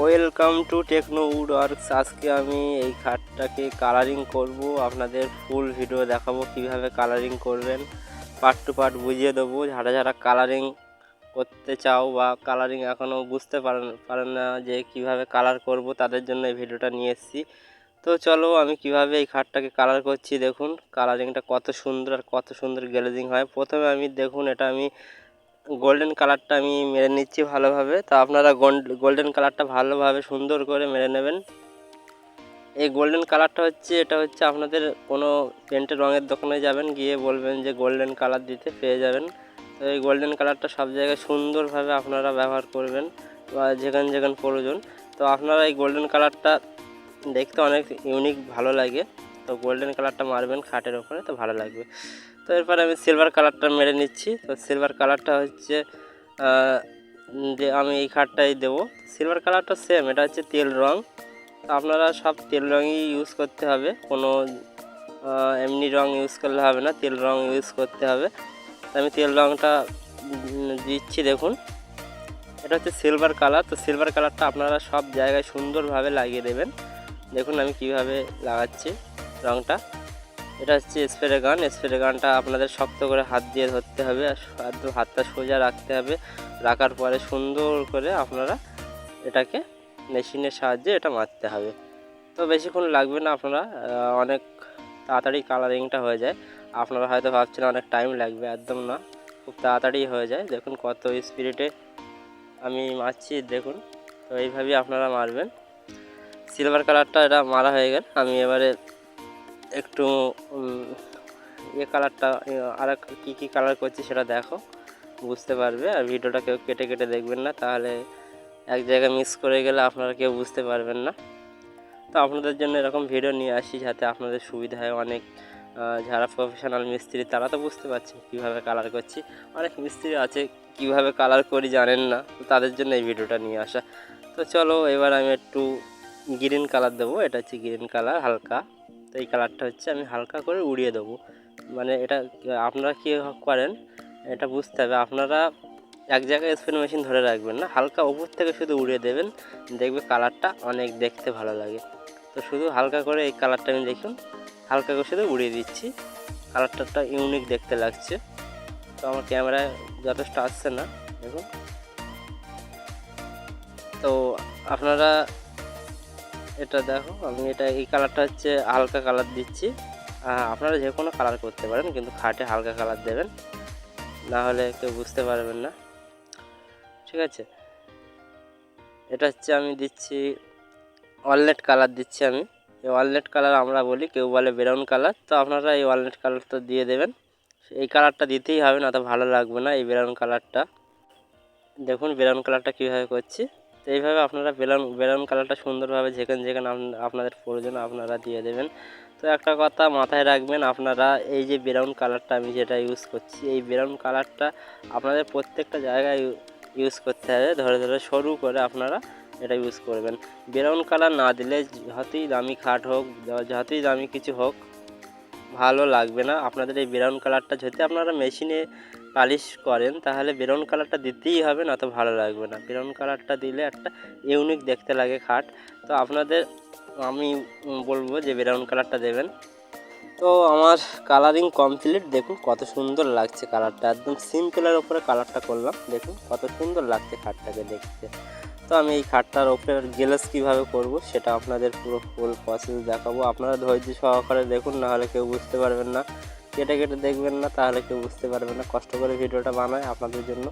Welcome to techno wood works আজকে আমি এই খাটটাকে কালারিং করব। আপনাদের ফুল ভিডিও দেখাবো কীভাবে কালারিং করবেন। পার্ট টু পার্ট বুঝিয়ে দেবো। যারা যারা কালারিং করতে চাও বা কালারিং এখনও বুঝতে পারেন পারেন না যে কীভাবে কালার করব, তাদের জন্য এই ভিডিওটা নিয়ে এসেছি। তো চলো আমি কীভাবে এই খাটটাকে কালার করছি দেখুন। কালারিংটা কত সুন্দর আর কত সুন্দর গ্লেজিং হয়। প্রথমে আমি দেখুন, এটা আমি গোল্ডেন কালারটা আমি মেরে নিচ্ছি ভালোভাবে। তো আপনারা গোল্ডেন কালারটা ভালোভাবে সুন্দর করে মেরে নেবেন। এই গোল্ডেন কালারটা হচ্ছে, এটা হচ্ছে আপনাদের কোনো পেন্টের রঙের দোকানে যাবেন, গিয়ে বলবেন যে গোল্ডেন কালার দিতে পেয়ে যাবেন। তো এই গোল্ডেন কালারটা সব জায়গায় সুন্দরভাবে আপনারা ব্যবহার করবেন, বা যেখানে যেখানে প্রয়োজন। তো আপনারা এই গোল্ডেন কালারটা দেখতে অনেক ইউনিক ভালো লাগে। তো গোল্ডেন কালারটা মারবেন খাটের ওপরে, তো ভালো লাগবে। তো এরপরে আমি সিলভার কালারটা মেরে নিচ্ছি। তো সিলভার কালারটা হচ্ছে যে আমি এই খাটটাই দেবো। সিলভার কালারটা সেম এটা হচ্ছে তেল রঙ তো আপনারা সব তেল রঙই ইউজ করতে হবে। কোনো এমনি রঙ ইউজ করলে হবে না, তেল রঙ ইউজ করতে হবে। আমি তেল রঙটা দিচ্ছি দেখুন। এটা হচ্ছে সিলভার কালার তো সিলভার কালারটা আপনারা সব জায়গায় সুন্দরভাবে লাগিয়ে দেবেন। দেখুন আমি কীভাবে লাগাচ্ছি। রংটা। এটা হচ্ছে স্প্রে গান। স্প্রে গানটা আপনাদের শক্ত করে হাত দিয়ে ধরতে হবে আর হাতটা সোজা রাখতে হবে। রাখার পরে সুন্দর করে আপনারা এটাকে মেশিনের সাহায্যে এটা মারতে হবে। তো বেশিক্ষণ লাগবে না আপনারা অনেক তাড়াতাড়ি কালারিংটা হয়ে যায়। আপনারা হয়তো ভাবছেন অনেক টাইম লাগবে, একদম না। খুব তাড়াতাড়ি হয়ে যায়। দেখুন কত স্পিরিটে আমি মারছি, দেখুন। তো এইভাবেই আপনারা মারবেন। সিলভার কালারটা এটা মারা হয়ে গেল। আমি এবারে একটু ইয়ে কালারটা আর কী কী কালার করছি সেটা দেখো, বুঝতে পারবে। আর ভিডিওটা কেউ কেটে কেটে দেখবেন না, তাহলে এক জায়গায় মিস করে গেলে আপনারা কেউ বুঝতে পারবেন না। তো আপনাদের জন্য এরকম ভিডিও নিয়ে আসি, যাতে আপনাদের সুবিধা হয়। অনেক যারা প্রফেশনাল মিস্ত্রি, তারা তো বুঝতে পারছেন কীভাবে কালার করছি। অনেক মিস্ত্রি আছে, কীভাবে কালার করি জানেন না, তো তাদের জন্য এই ভিডিওটা নিয়ে আসা। তো চলো, এবার আমি একটু গ্রিন কালার দেবো। এটা হচ্ছে গ্রিন কালার হালকা। এই কালারটা হচ্ছে, আমি হালকা করে উড়িয়ে দেবো। মানে এটা, আপনারা কী করেন, এটা বুঝতে হবে। আপনারা এক জায়গায় স্প্রে মেশিন ধরে রাখবেন না, হালকা উপর থেকে শুধু উড়িয়ে দেবেন, দেখবে কালারটা অনেক দেখতে ভালো লাগে। তো শুধু হালকা করে এই কালারটা আমি দেখুন, হালকা করে শুধু উড়িয়ে দিচ্ছি। কালারটা ইউনিক দেখতে লাগছে। তো আমার ক্যামেরায় যথেষ্ট আসছে না, দেখুন। তো আপনারা এটা দেখো, আমি এটা এই কালারটা হচ্ছে হালকা কালার দিচ্ছি। আপনারা যে কোনো কালার করতে পারেন, কিন্তু খাটে হালকা কালার দেবেন। না হলে কেউ বুঝতে পারবেন না। ঠিক আছে? এটা হচ্ছে আমি দিচ্ছি ওয়ালনেট কালার দিচ্ছি আমি। এই ওয়ালনেট কালার আমরা বলি, কেউ বলে ব্রাউন কালার তো আপনারা এই ওয়ালনেট কালারটা দিয়ে দেবেন। এই কালারটা দিতেই হবে, না তো ভালো লাগবে না এই ব্রাউন কালারটা দেখুন ব্রাউন কালারটা কীভাবে করছি। তো এইভাবে আপনারা ব্রাউন ব্রাউন কালারটা সুন্দরভাবে যেখানে যেখানে আপনাদের প্রয়োজন আপনারা দিয়ে দেবেন। তো একটা কথা মাথায় রাখবেন, আপনারা এই যে ব্রাউন কালারটা আমি যেটা ইউজ করছি, এই ব্রাউন কালারটা আপনাদের প্রত্যেকটা জায়গায় ইউজ করতে হবে, ধরে ধরে সরু করে আপনারা এটা ইউজ করবেন। ব্রাউন কালার না দিলে যতই দামি খাট হোক, যতই দামি কিছু হোক, ভালো লাগবে না। আপনাদের এই ব্রাউন কালারটা যদি আপনারা মেশিনে পালিশ করেন, তাহলে ব্রাউন কালারটা দিতেই হবে, না তো ভালো লাগবে না। ব্রাউন কালারটা দিলে একটা ইউনিক দেখতে লাগে খাট। তো আপনাদের, আমি বলব যে ব্রাউন কালারটা দেবেন। তো আমার কালারিং কমপ্লিট দেখুন কত সুন্দর লাগছে কালারটা একদম সিম্পলের ওপরে কালারটা করলাম, দেখুন কত সুন্দর লাগছে খাটটাকে দেখতে। তো আমি এই খাটটার ওপরে গ্লেস কীভাবে করব, সেটা আপনাদের পুরো ফুল প্রসেস দেখাবো। আপনারা ধৈর্য সহকারে দেখুন না হলে কেউ বুঝতে পারবেন না। কেটে কেটে দেখবেন না, তাহলে কেউ বুঝতে পারবেন না। কষ্ট করে ভিডিওটা বানায় আপনাদের জন্য।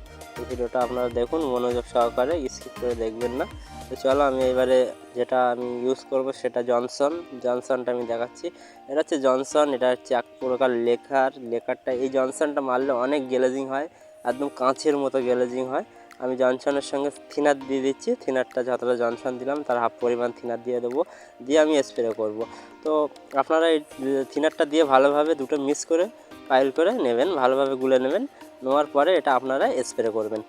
ভিডিওটা আপনারা দেখুন, মনোযোগ সহকারে স্কিপ করে দেখবেন না। তো চলো, আমি এবারে যেটা আমি ইউজ করব সেটা জনসন জনসনটা আমি দেখাচ্ছি। এটা হচ্ছে জনসন এটা হচ্ছে এক প্রকার লেখার, লেখারটা এই জনসনটা মারলে অনেক গ্লেজিং হয়, একদম কাঁচের মতো গ্লেজিং হয়। আমি জনসনের সঙ্গে থিনার দিয়ে দিচ্ছি। থিনারটা যতটা জনসন দিলাম, তার হাফ পরিমাণ থিনার দিয়ে দেবো। দিয়ে আমি স্প্রে করব। তো আপনারা এই থিনারটা দিয়ে ভালোভাবে দুটো মিক্স করে পাইল করে নেবেন, ভালোভাবে গুলে নেবেন। নেওয়ার পরে এটা আপনারা স্প্রে করবেন।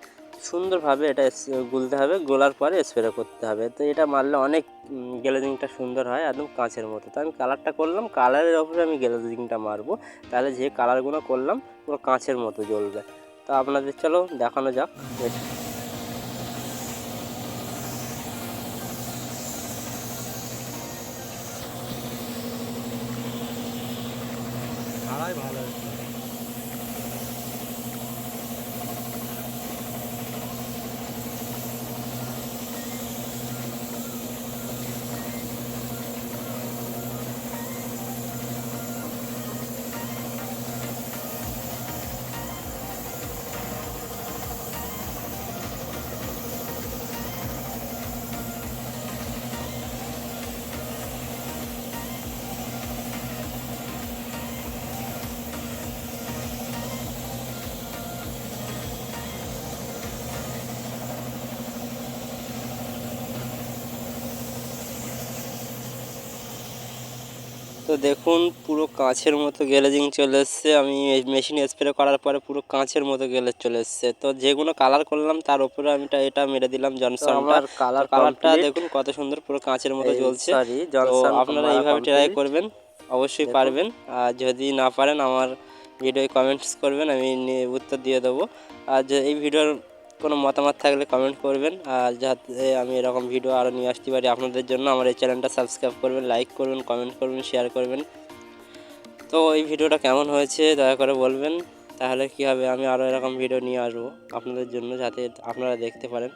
সুন্দরভাবে এটা গুলতে হবে, গোলার পরে স্প্রে করতে হবে। তো এটা মারলে অনেক গ্যালেজিংটা সুন্দর হয়, একদম কাঁচের মতো। তো আমি কালারটা করলাম কালারের ওপরে আমি গ্যালেজিংটা মারবো। তাহলে যে কালারগুলো করলাম, পুরো কাঁচের মতো জ্বলবে। তো আপনাদের, চলো দেখানো যাক। 来吧 তো দেখুন পুরো কাঁচের মতো গ্যালেজিং চলে এসছে। আমি মেশিন স্প্রে করার পরে পুরো কাঁচের মতো গেলে চলে এসছে। তো যেগুলো কালার করলাম তার উপরে আমি এটা- মেরে দিলাম জনসনটা আমার কালার কালারটা দেখুন কত সুন্দর পুরো কাঁচের মতো জ্বলছে সরি তো জনসন আপনারা এইভাবে ট্রাই করবেন অবশ্যই পারবেন। আর যদি না পারেন আমার ভিডিওয় কমেন্টস করবেন আমি উত্তর দিয়ে দেবো। আর যে এই ভিডিওর কোনো মতামত থাকলে কমেন্ট করবেন। আর যাতে আমি এরকম ভিডিও আরও নিয়ে আসতে পারি আপনাদের জন্য, আমার এই চ্যানেলটা সাবস্ক্রাইব করবেন লাইক করবেন কমেন্ট করবেন শেয়ার করবেন। তো এই ভিডিওটা কেমন হয়েছে, দয়া করে বলবেন। তাহলে কী হবে, আমি আরও এরকম ভিডিও নিয়ে আসব আপনাদের জন্য, যাতে আপনারা দেখতে পারেন।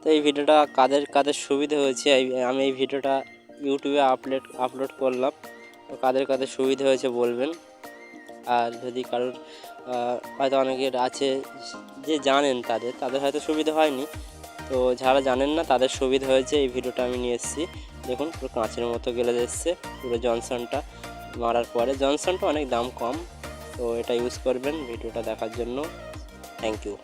তো এই ভিডিওটা কাদের কাদের সুবিধা হয়েছে আমি এই ভিডিওটা ইউটিউবে আপলোড আপলোড করলাম। তো কাদের কাদের সুবিধা হয়েছে বলবেন। আর যদি কারোর হয়তো অনেকের আছে যে জানেন তাদের তাদের হয়তো সুবিধা হয়নি। তো যারা জানেন না, তাদের সুবিধা হয়েছে, এই ভিডিওটা আমি নিয়ে এসেছি। দেখুন, পুরো কাঁচের মতো গেলে এসছে, পুরো জনসনটা মারার পরে। জনসনটা অনেক দাম কম, তো এটা ইউজ করবেন ভিডিওটা দেখার জন্য। Thank you